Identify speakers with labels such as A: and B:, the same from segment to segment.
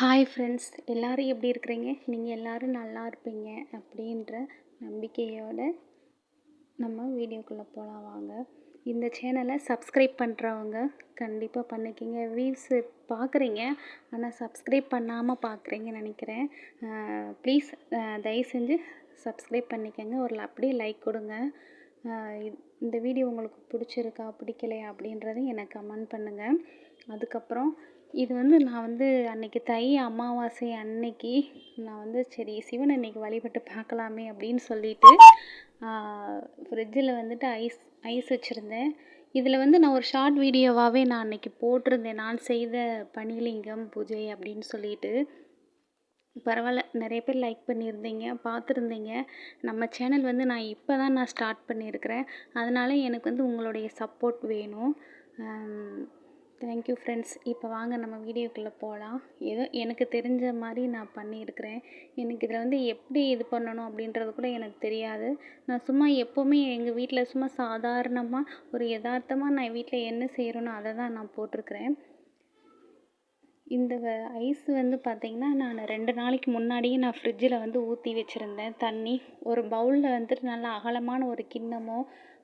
A: hi friends எல்லோரும் எப்படி இருக்கிறீங்க நீங்கள் எல்லோரும் நல்லா இருப்பீங்க அப்படின்ற நம்பிக்கையோடு நம்ம வீடியோக்குள்ளே போகலாம் வாங்க இந்த சேனலை சப்ஸ்கிரைப் பண்ணுறவங்க கண்டிப்பாக பண்ணிக்கிங்க வீவ்ஸ் பார்க்குறீங்க ஆனால் சப்ஸ்கிரைப் பண்ணாமல் பார்க்குறீங்கன்னு நினைக்கிறேன் ப்ளீஸ் தயவு செஞ்சு சப்ஸ்கிரைப் பண்ணிக்கோங்க ஒரு அப்படியே லைக் கொடுங்க இந்த வீடியோ உங்களுக்கு பிடிச்சிருக்கா பிடிக்கலையா அப்படின்றத எனக்கு கமெண்ட் பண்ணுங்கள் அதுக்கப்புறம் இது வந்து நான் வந்து அன்னைக்கு தை அமாவாசை அன்னைக்கு நான் வந்து சரி சிவன் அன்னைக்கு வழிபட்டு பார்க்கலாமே அப்படின்னு சொல்லிட்டு ஃப்ரிட்ஜில் வந்துட்டு ஐஸ் ஐஸ் வச்சுருந்தேன் இதில் வந்து நான் ஒரு ஷார்ட் வீடியோவாகவே நான் அன்னைக்கு போட்டிருந்தேன் நான் செய்த பனிலிங்கம் பூஜை அப்படின்னு சொல்லிட்டு பரவாயில்ல நிறைய பேர் லைக் பண்ணியிருந்தீங்க பார்த்துருந்தீங்க நம்ம சேனல் வந்து நான் இப்போ தான் நான் ஸ்டார்ட் பண்ணியிருக்கிறேன் அதனால் எனக்கு வந்து உங்களுடைய சப்போர்ட் வேணும் தேங்க்யூ ஃப்ரெண்ட்ஸ் இப்போ வாங்க நம்ம வீடியோக்குள்ளே போகலாம் ஏதோ எனக்கு தெரிஞ்ச மாதிரி நான் பண்ணியிருக்கிறேன் எனக்கு இதில் வந்து எப்படி இது பண்ணணும் அப்படின்றது கூட எனக்கு தெரியாது நான் சும்மா எப்போவுமே எங்கள் வீட்டில் சும்மா சாதாரணமாக ஒரு யதார்த்தமாக நான் வீட்டில் என்ன செய்கிறேனோ அதை தான் நான் போட்டிருக்கிறேன் இந்த ஐஸ் வந்து பார்த்திங்கன்னா நான் ரெண்டு நாளைக்கு முன்னாடியே நான் ஃப்ரிட்ஜில் வந்து ஊற்றி வச்சுருந்தேன் தண்ணி ஒரு பவுலில் வந்துட்டு நல்லா அகலமான ஒரு கிண்ணமோ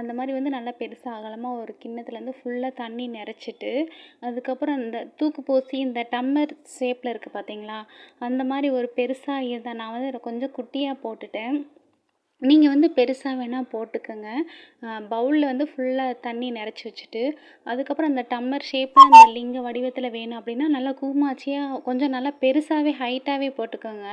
A: அந்த மாதிரி வந்து நல்லா பெருசாக அகலமாக ஒரு கிண்ணத்துலேருந்து ஃபுல்லாக தண்ணி நிறச்சிட்டு அதுக்கப்புறம் இந்த தூக்கு போசி இந்த டம்மர் ஷேப்பில் இருக்குது பார்த்தீங்களா அந்த மாதிரி ஒரு பெருசாக இதை நான் வந்து கொஞ்சம் குட்டியாக போட்டுட்டேன் நீங்கள் வந்து பெருசாக வேணால் போட்டுக்கோங்க பவுலில் வந்து ஃபுல்லாக தண்ணி நிறச்சி வச்சுட்டு அதுக்கப்புறம் அந்த டம்மர் ஷேப்பாக அந்த லிங்க வடிவத்தில் வேணும் அப்படின்னா நல்லா கூமாச்சியாக கொஞ்சம் நல்லா பெருசாகவே ஹைட்டாகவே போட்டுக்கோங்க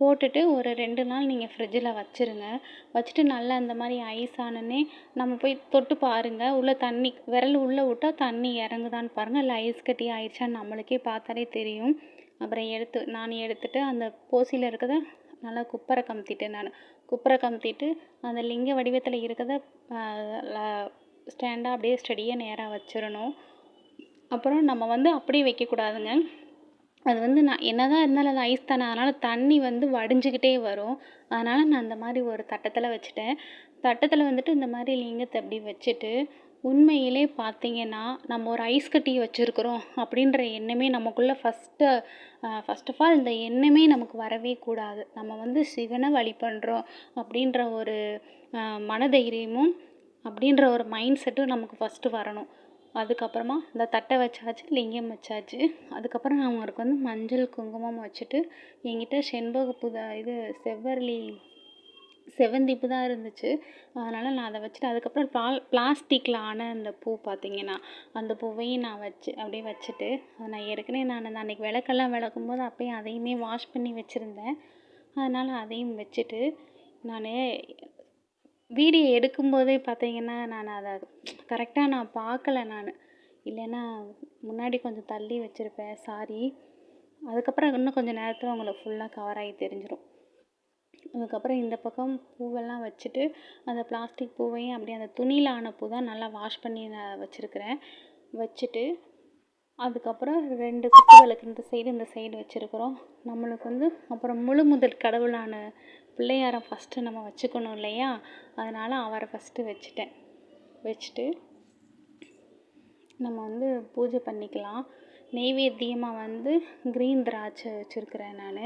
A: போட்டுட்டு ஒரு ரெண்டு நாள் நீங்கள் ஃப்ரிட்ஜில் வச்சுருங்க வச்சுட்டு நல்லா இந்த மாதிரி ஐஸ் ஆனோடனே நம்ம போய் தொட்டு பாருங்கள் உள்ளே தண்ணி விரல் உள்ளே விட்டால் தண்ணி இறங்குதான்னு பாருங்கள் இல்லை ஐஸ் கட்டி ஆயிடுச்சான்னு நம்மளுக்கே பார்த்தாலே தெரியும் அப்புறம் எடுத்து நான் எடுத்துகிட்டு அந்த போசியில் இருக்கிறத நல்லா குப்பரை கமுத்திட்டேன் நான் குப்பரை கமுத்திட்டு அந்த லிங்க வடிவத்தில் இருக்கிறத ஸ்டாண்டாக அப்படியே ஸ்டடியாக நேராக வச்சிடணும் அப்புறம் நம்ம வந்து அப்படியே வைக்கக்கூடாதுங்க அது வந்து நான் என்ன தான் இருந்தாலும் அது ஐஸ் தானே அதனால் தண்ணி வந்து வடிஞ்சிக்கிட்டே வரும் அதனால் நான் அந்த மாதிரி ஒரு தட்டத்தில் வச்சுட்டேன் தட்டத்தில் வந்துட்டு இந்த மாதிரி லிங்கத்தை அப்படி வச்சுட்டு உண்மையிலே பார்த்தீங்கன்னா நம்ம ஒரு ஐஸ் கட்டி வச்சுருக்குறோம் அப்படின்ற எண்ணமே நமக்குள்ளே ஃபஸ்ட்டு ஃபஸ்ட் ஆஃப் ஆல் இந்த எண்ணமே நமக்கு வரவே கூடாது நம்ம வந்து சிவனை வழி பண்ணுறோம் அப்படின்ற ஒரு மனதைரியமும் அப்படின்ற ஒரு மைண்ட் செட்டும் நமக்கு ஃபஸ்ட்டு வரணும் அதுக்கப்புறமா இந்த தட்டை வச்சாச்சு லிங்கம் வச்சாச்சு அதுக்கப்புறம் நான் அவங்களுக்கு வந்து மஞ்சள் குங்குமம் வச்சுட்டு என்கிட்ட செண்பக புதா இது செவ்வரளி செவந்தி தான் இருந்துச்சு அதனால் நான் அதை வச்சுட்டு அதுக்கப்புறம் பால் பிளாஸ்டிக்கில் ஆன அந்த பூ பார்த்திங்கன்னா அந்த பூவையும் நான் வச்சு அப்படியே வச்சுட்டு அதை நான் ஏற்கனவே நான் அந்த அன்றைக்கி விளக்கெல்லாம் விளக்கும் போது அப்போயும் அதையுமே வாஷ் பண்ணி வச்சுருந்தேன் அதனால் அதையும் வச்சுட்டு நான் வீடியோ எடுக்கும்போதே பார்த்தீங்கன்னா நான் அதை கரெக்டாக நான் பார்க்கல நான் இல்லைன்னா முன்னாடி கொஞ்சம் தள்ளி வச்சுருப்பேன் சாரி அதுக்கப்புறம் இன்னும் கொஞ்சம் நேரத்தில் உங்களுக்கு ஃபுல்லாக கவர் ஆகி தெரிஞ்சிடும் அதுக்கப்புறம் இந்த பக்கம் பூவெல்லாம் வச்சுட்டு அந்த பிளாஸ்டிக் பூவையும் அப்படியே அந்த துணியில் ஆன பூ தான் நல்லா வாஷ் பண்ணி நான் வச்சுருக்கிறேன் வச்சுட்டு அதுக்கப்புறம் ரெண்டு குத்துகளுக்கு இந்த சைடு இந்த சைடு வச்சுருக்குறோம் நம்மளுக்கு வந்து அப்புறம் முழு முதல் கடவுளான பிள்ளையாரை ஃபஸ்ட்டு நம்ம வச்சுக்கணும் இல்லையா அதனால் அவரை ஃபஸ்ட்டு வச்சுட்டேன் வச்சுட்டு நம்ம வந்து பூஜை பண்ணிக்கலாம் நெய்வேத்தியமாக வந்து க்ரீன் திராட்சை வச்சுருக்கிறேன் நான்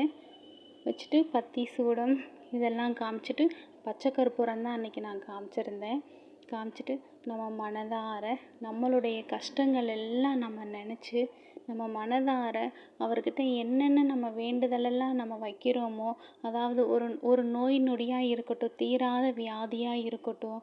A: வச்சுட்டு பத்தி சூடம் இதெல்லாம் காமிச்சிட்டு பச்சை கருப்புரம் தான் அன்றைக்கி நான் காமிச்சிருந்தேன் காமிச்சிட்டு நம்ம மனதார நம்மளுடைய கஷ்டங்கள் எல்லாம் நம்ம நினச்சி நம்ம மனதார அவர்கிட்ட என்னென்ன நம்ம வேண்டுதலெல்லாம் நம்ம வைக்கிறோமோ அதாவது ஒரு ஒரு நோய் நொடியாக இருக்கட்டும் தீராத வியாதியாக இருக்கட்டும்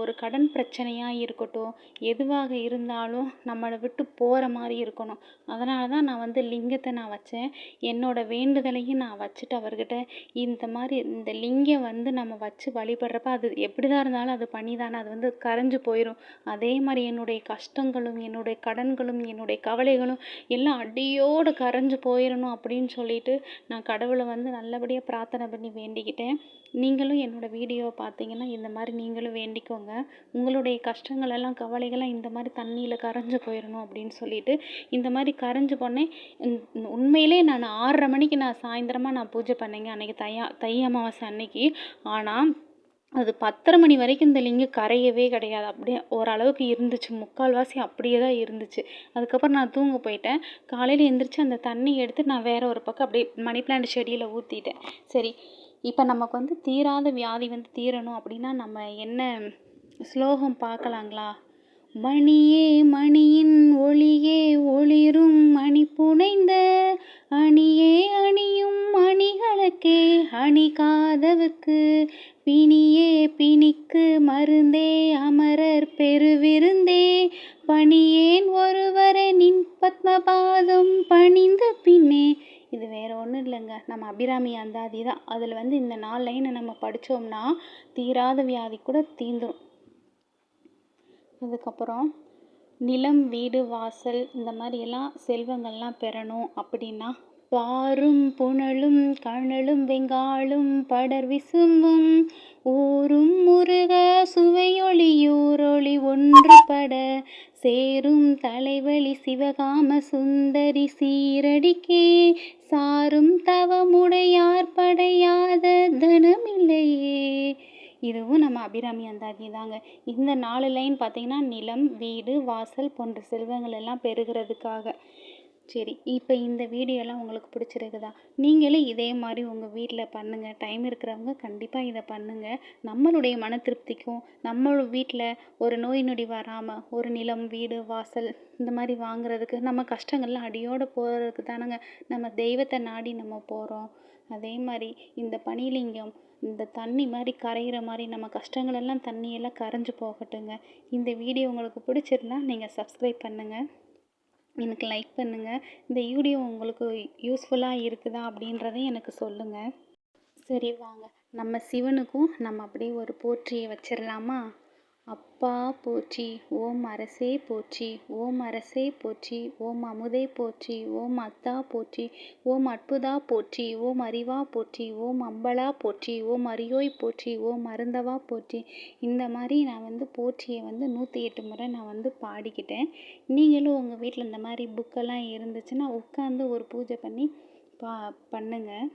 A: ஒரு கடன் பிரச்சனையாக இருக்கட்டும் எதுவாக இருந்தாலும் நம்மளை விட்டு போகிற மாதிரி இருக்கணும் அதனால தான் நான் வந்து லிங்கத்தை நான் வச்சேன் என்னோடய வேண்டுதலையும் நான் வச்சுட்டு அவர்கிட்ட இந்த மாதிரி இந்த லிங்கம் வந்து நம்ம வச்சு வழிபடுறப்ப அது எப்படி தான் இருந்தாலும் அது பண்ணி தானே அது வந்து கரைஞ்சு போயிடும் அதே மாதிரி என்னுடைய கஷ்டங்களும் என்னுடைய கடன்களும் என்னுடைய கவலைகளும் போயிடணும் எல்லாம் அடியோடு கரைஞ்சு போயிடணும் அப்படின்னு சொல்லிட்டு நான் கடவுளை வந்து நல்லபடியாக பிரார்த்தனை பண்ணி வேண்டிக்கிட்டேன் நீங்களும் என்னோடய வீடியோவை பார்த்தீங்கன்னா இந்த மாதிரி நீங்களும் வேண்டிக்கோங்க உங்களுடைய கஷ்டங்களெல்லாம் கவலைகள்லாம் இந்த மாதிரி தண்ணியில் கரைஞ்சு போயிடணும் அப்படின்னு சொல்லிட்டு இந்த மாதிரி கரைஞ்சு போனேன் உண்மையிலே நான் ஆறரை மணிக்கு நான் சாயந்தரமாக நான் பூஜை பண்ணேங்க அன்றைக்கி தையா தை அமாவாசை அன்னைக்கு ஆனால் அது பத்தரை மணி வரைக்கும் இந்த லிங்கம் கரையவே கிடையாது அப்படியே ஓரளவுக்கு இருந்துச்சு முக்கால்வாசி அப்படியே தான் இருந்துச்சு அதுக்கப்புறம் நான் தூங்க போயிட்டேன் காலையில் எழுந்திரிச்சு அந்த தண்ணி எடுத்து நான் வேறு ஒரு பக்கம் அப்படியே மணி பிளான்ட் செடியில் ஊற்றிட்டேன் சரி இப்போ நமக்கு வந்து தீராத வியாதி வந்து தீரணும் அப்படின்னா நம்ம என்ன ஸ்லோகம் பார்க்கலாங்களா மணியே மணியின் ஒளியே ஒளிரும் மணி புனைந்த அணி அணி காதவுக்கு பிணியே பிணிக்கு மருந்தே அமரர் பெருவிருந்தே பணியேன் ஒருவரை நின் பத்மபாதம் பணிந்த பின்னே இது வேற ஒன்றும் இல்லைங்க நம்ம அபிராமி அந்தாதி தான் அதில் வந்து இந்த நாலு லைனை நம்ம படித்தோம்னா தீராத வியாதி கூட தீந்துடும் அதுக்கப்புறம் நிலம் வீடு வாசல் இந்த மாதிரி எல்லாம் செல்வங்கள்லாம் பெறணும் அப்படின்னா பாரும் புனலும் கணலும் வெங்காலும் படர் விசும்பும் ஊரும் முருக சுவையொளியூரொளி ஒன்றுபட சேரும் தலைவழி சிவகாம சுந்தரி சீரடிக்கே சாரும் தவமுடையார் படையாத தனமில்லையே இதுவும் நம்ம அபிராமி அந்தாதி தாங்க இந்த நாலு லைன் பார்த்திங்கன்னா நிலம் வீடு வாசல் போன்ற செல்வங்கள் எல்லாம் பெறுகிறதுக்காக சரி இப்போ இந்த வீடியோலாம் உங்களுக்கு பிடிச்சிருக்குதா நீங்களும் இதே மாதிரி உங்கள் வீட்டில் பண்ணுங்கள் டைம் இருக்கிறவங்க கண்டிப்பாக இதை பண்ணுங்கள் நம்மளுடைய மன திருப்திக்கும் நம்ம வீட்டில் ஒரு நோய் நொடி வராமல் ஒரு நிலம் வீடு வாசல் இந்த மாதிரி வாங்குறதுக்கு நம்ம கஷ்டங்கள்லாம் அடியோடு போகிறதுக்கு தானங்க நம்ம தெய்வத்தை நாடி நம்ம போகிறோம் அதே மாதிரி இந்த பனிலிங்கம் இந்த தண்ணி மாதிரி கரையிற மாதிரி நம்ம கஷ்டங்களெல்லாம் தண்ணியெல்லாம் கரைஞ்சு போகட்டுங்க இந்த வீடியோ உங்களுக்கு பிடிச்சிருந்தா நீங்கள் சப்ஸ்கிரைப் பண்ணுங்கள் எனக்கு லைக் பண்ணுங்கள் இந்த வீடியோ உங்களுக்கு யூஸ்ஃபுல்லாக இருக்குதா அப்படின்றதையும் எனக்கு சொல்லுங்கள் சரி வாங்க நம்ம சிவனுக்கும் நம்ம அப்படியே ஒரு போற்றியை வச்சிடலாமா அப்பா போற்றி ஓம் அரசே போற்றி ஓம் அரசே போற்றி ஓம் அமுதே போற்றி ஓம் அத்தா போற்றி ஓம் அற்புதா போற்றி ஓம் அறிவா போற்றி ஓம் அம்பலா போற்றி ஓம் அரியோய் போற்றி ஓம் அருந்தவா போற்றி இந்த மாதிரி நான் வந்து போற்றியை வந்து நூற்றி எட்டு முறை நான் வந்து பாடிக்கிட்டேன் நீங்களும் உங்கள் வீட்டில் இந்த மாதிரி புக்கெல்லாம் இருந்துச்சுன்னா உட்காந்து ஒரு பூஜை பண்ணி பா பண்ணுங்கள்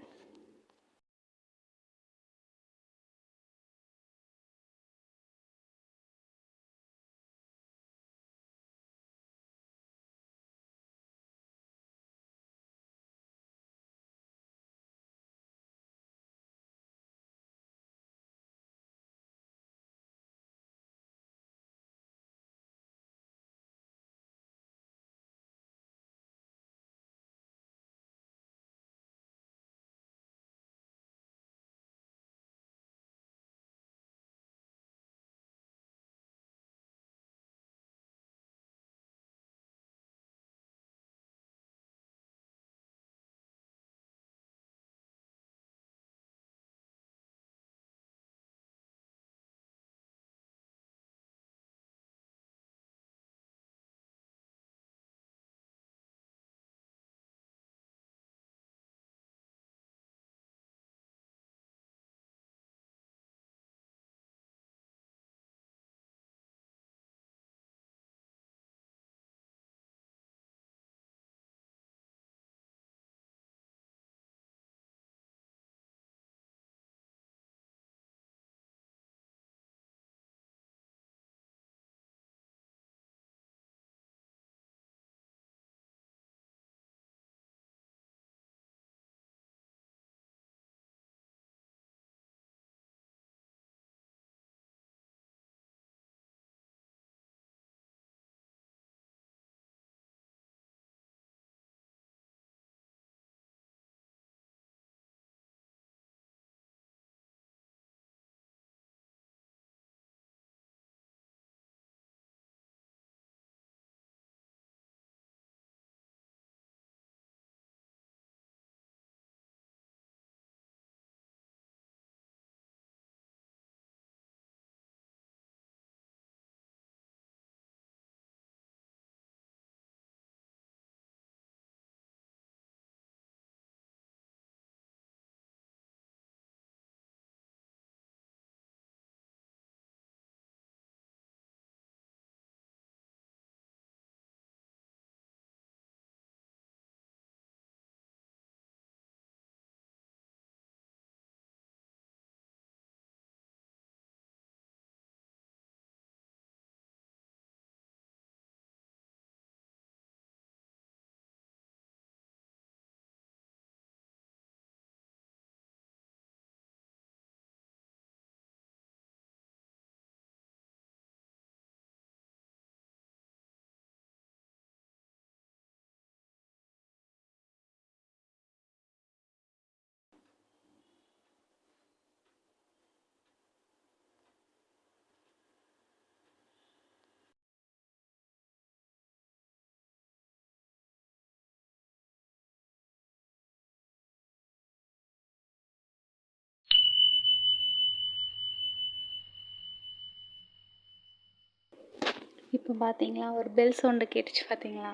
A: இப்போ பார்த்தீங்களா ஒரு பெல் சவுண்டு கேட்டுச்சு பார்த்தீங்களா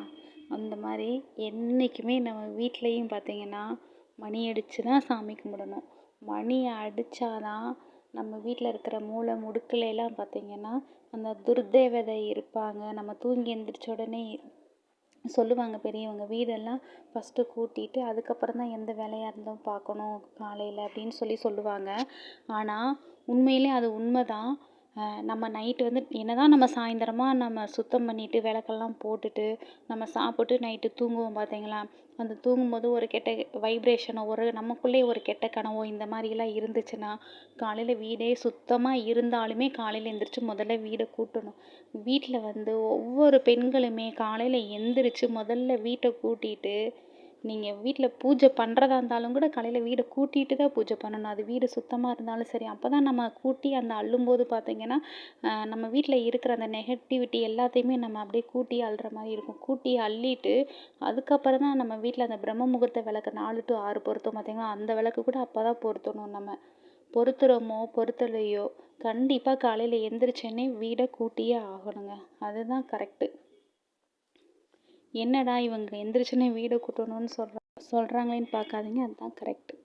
A: அந்த மாதிரி என்றைக்குமே நம்ம வீட்லேயும் பார்த்தீங்கன்னா மணி அடித்து தான் சாமி கும்பிடணும் மணி அடித்தா தான் நம்ம வீட்டில் இருக்கிற மூளை முடுக்கலையெல்லாம் பார்த்திங்கன்னா அந்த துர்தேவதை இருப்பாங்க நம்ம தூங்கி எந்திரிச்ச உடனே சொல்லுவாங்க பெரியவங்க வீடெல்லாம் ஃபஸ்ட்டு கூட்டிட்டு அதுக்கப்புறம் தான் எந்த வேலையாக இருந்தாலும் பார்க்கணும் காலையில் அப்படின்னு சொல்லி சொல்லுவாங்க ஆனால் உண்மையிலே அது உண்மை தான் நம்ம நைட்டு வந்து என்ன தான் நம்ம சாயந்தரமாக நம்ம சுத்தம் பண்ணிவிட்டு விளக்கெல்லாம் போட்டுட்டு நம்ம சாப்பிட்டு நைட்டு தூங்குவோம் பார்த்தீங்களா அந்த தூங்கும்போது ஒரு கெட்ட வைப்ரேஷனோ ஒரு நமக்குள்ளே ஒரு கெட்ட கனவோ இந்த மாதிரிலாம் இருந்துச்சுன்னா காலையில் வீடே சுத்தமாக இருந்தாலுமே காலையில் எந்திரிச்சு முதல்ல வீடை கூட்டணும் வீட்டில் வந்து ஒவ்வொரு பெண்களுமே காலையில் எந்திரிச்சு முதல்ல வீட்டை கூட்டிட்டு நீங்கள் வீட்டில் பூஜை பண்ணுறதா இருந்தாலும் கூட காலையில் வீடை கூட்டிகிட்டு தான் பூஜை பண்ணணும் அது வீடு சுத்தமாக இருந்தாலும் சரி அப்போ தான் நம்ம கூட்டி அந்த அள்ளும்போது பார்த்திங்கன்னா நம்ம வீட்டில் இருக்கிற அந்த நெகட்டிவிட்டி எல்லாத்தையுமே நம்ம அப்படியே கூட்டி அள்ளுற மாதிரி இருக்கும் கூட்டி அள்ளிட்டு அதுக்கப்புறம் தான் நம்ம வீட்டில் அந்த பிரம்ம முகூர்த்த விளக்கு நாலு டு ஆறு பொருத்தம் பார்த்திங்கன்னா அந்த விளக்கு கூட அப்போ தான் பொருத்தணும் நம்ம பொருத்துகிறோமோ பொருத்தலையோ கண்டிப்பாக காலையில் எந்திரிச்சோன்னே வீடை கூட்டியே ஆகணுங்க அதுதான் கரெக்டு என்னடா இவங்க எந்திரிச்சுன்னு வீடு கூட்டணும்னு சொல்கிற சொல்கிறாங்களேன்னு பார்க்காதீங்க அதுதான் கரெக்ட்